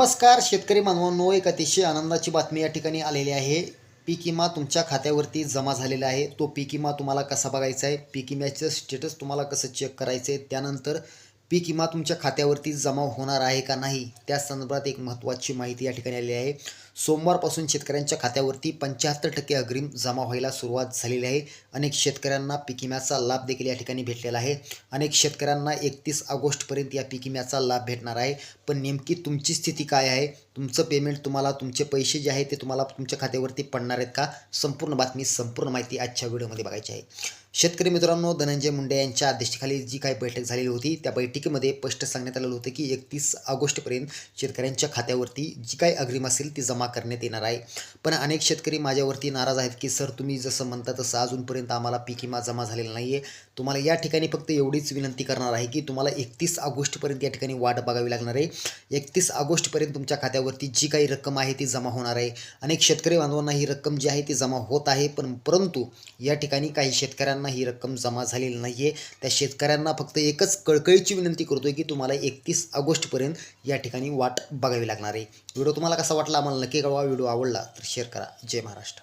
नमस्कार शेतकरी मानवांनो एक अतिशय आनंदाची बातमी या ठिकाणी आलेली आहे. पीक विमा तुमच्या खात्यावरती जमा झालेला आहे. तो पीक विमा तुम्हाला कसा बघायचा आहे? पीक विम्याचं स्टेटस तुम्हाला कसं चेक करायचं आहे त्यानंतर पीक विमा तुमच्या खात्यावरती जमा होणार आहे का नाही? त्या संदर्भात एक महत्त्वाची माहिती या ठिकाणी आलेली आहे. सोमवारपासून शेतकऱ्यांच्या खात्यावरती पंच्याहत्तर टक्के अग्रिम जमा व्हायला सुरुवात झालेली आहे. अनेक शेतकऱ्यांना पीक विम्याचा लाभ देखील या ठिकाणी भेटलेला आहे. अनेक शेतकऱ्यांना एकतीस ऑगस्टपर्यंत या पीक विम्याचा लाभ भेटणार आहे. पण नेमकी तुमची स्थिती काय आहे? तुमचं पेमेंट तुम्हाला तुमचे पैसे जे आहे ते तुम्हाला तुमच्या खात्यावरती पडणार आहेत का? संपूर्ण बातमी संपूर्ण माहिती आजच्या व्हिडिओमध्ये बघायची आहे. शेतकरी मित्रांनो धनंजय मुंडे यांच्या अध्यक्षतेखाली जी काही बैठक झालेली होती त्या बैठकीमध्ये स्पष्ट सांगण्यात आलेलं होतं की एकतीस ऑगस्टपर्यंत शेतकऱ्यांच्या खात्यावरती जी काही अग्रिम असेल ती जमा करण्यात येणार आहे. पण अनेक शेतकरी माझ्यावरती नाराज आहेत की सर तुम्ही जसं म्हणता तसं अजूनपर्यंत आम्हाला पीक विमा जमा झालेला नाही आहे तुम्हाला या ठिकाणी फक्त एवढीच विनंती करणार आहे की तुम्हाला एकतीस ऑगस्टपर्यंत या ठिकाणी वाट बघावी लागणार आहे. एकतीस ऑगस्टपर्यंत तुमच्या खात्यावरती जी काही रक्कम आहे ती जमा होणार आहे. अनेक शेतकरी बांधवांना ही रक्कम जी आहे ती जमा होत आहे पण परंतु या ठिकाणी काही शेतकऱ्यांना शेतकऱ्यांना ही रक्कम जमा झालेली नाही आहे त्या शेतकऱ्यांना फक्त एकच कळकळीची विनंती करतोय की तुम्हाला एकतीस ऑगस्टपर्यंत या ठिकाणी वाट बघावी लागणार आहे. व्हिडिओ तुम्हाला कसा वाटला आम्हाला नक्की कळवा. व्हिडिओ आवडला तर शेअर करा. जय महाराष्ट्र.